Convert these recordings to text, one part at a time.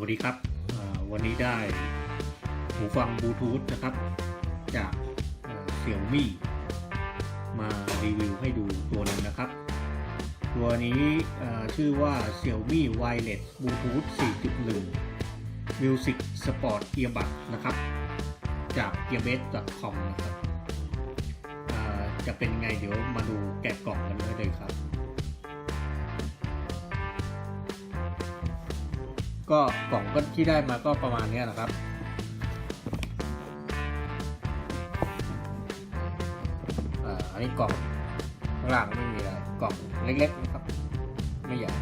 วัสดีครับ วันนี้ได้หูฟังบลูทูธนะครับ จากเสี่ยวมี่อ Xiaomi มารีวิวให้ดูตัวหนึงนะครับ ตัวนี้ชื่อว่า Xiaomi Wireless Bluetooth 4.1 Music Sport Earbud นะครับ จาก earbase.com นะครับจะเป็นไงเดี๋ยวมาดูแกะกล่องกันเลยครับ ก็กล่องก็ที่ได้มาก็ประมาณนี้นะครับอ่าอันนี้กล่องข้างล่างไม่มีอะไรกล่องเล็กๆนะครับ ไม่ใหญ่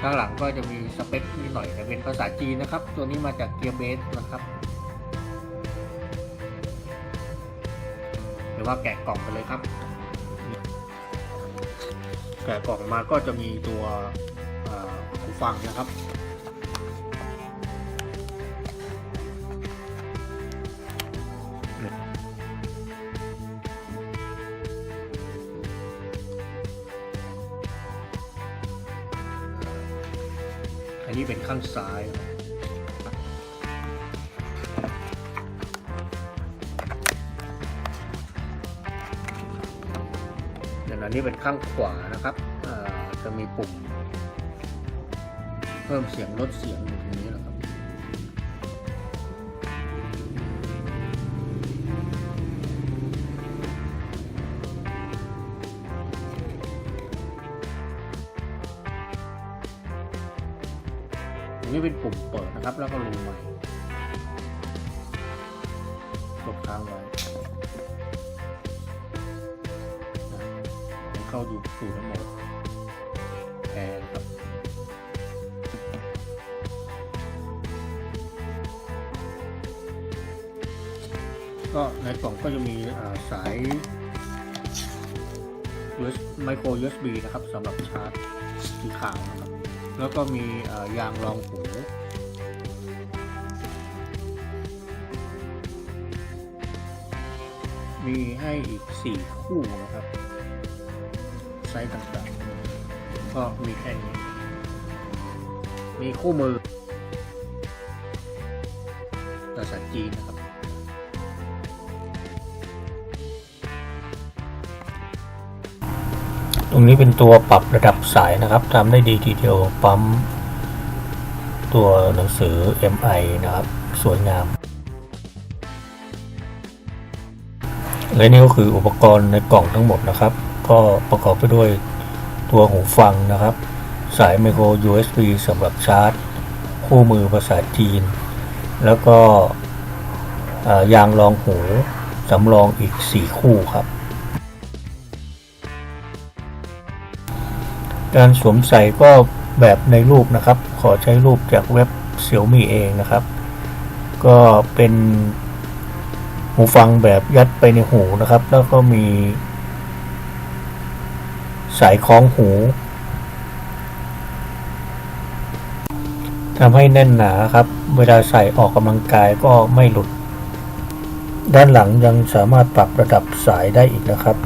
ข้างหลังก็จะมีสเปคนิดหน่อยแต่เป็นภาษาจีนนะครับ ตัวนี้มาจากเกียร์เบสนะครับเดี๋ยวว่าแกะกล่องกันเลยครับ แกะกล่องมาก็จะมีตัวหูฟังนะครับ อันนี้เป็นข้างซ้ายครับ อันนี้เป็นข้างขวานะครับจะมีปุ่ม เพิ่มเสียงลดเสียงอยู่ตรงนี้นะครับ อันนี้เป็นปุ่มเปิดนะครับ แล้วก็ลงใหม่กดค้างไว้ เข้าอยู่สู่ทั้งหมดแอร์ครับก็ในกล่องก็จะมีาสาย USB ไมโคร USB นะครับสำหรับชาร์จสีขาวนะครับ แล้วก็มียางรองหูมีให้อีก 4 คู่นะครับ ไซส์ต่างๆ ก็มีแค่นี้ มีคู่มือภาษาจีนนะครับ ตรงนี้เป็นตัวปรับระดับสายนะครับทำได้ดีทีเดียวปั๊มตัวหนังสือ MI นะครับ สวยงาม และนี่ก็คืออุปกรณ์ในกล่องทั้งหมดนะครับ ก็ประกอบไปด้วยตัวหูฟังนะครับ สายไมโคร USB สำหรับชาร์จ คู่มือภาษาจีน แล้วก็ยางรองหูสำรองอีก 4 คู่ครับ การสวมใส่ก็แบบในรูปนะครับ ขอใช้รูปจากเว็บ Xiaomi เองนะครับ ก็เป็นหูฟังแบบยัดไปในหูนะครับ แล้วก็มี สายคล้องหูทำให้แน่นหนาครับ เวลาใส่ออกกำลังกายก็ไม่หลุด ด้านหลังยังสามารถปรับระดับสายได้อีกนะครับ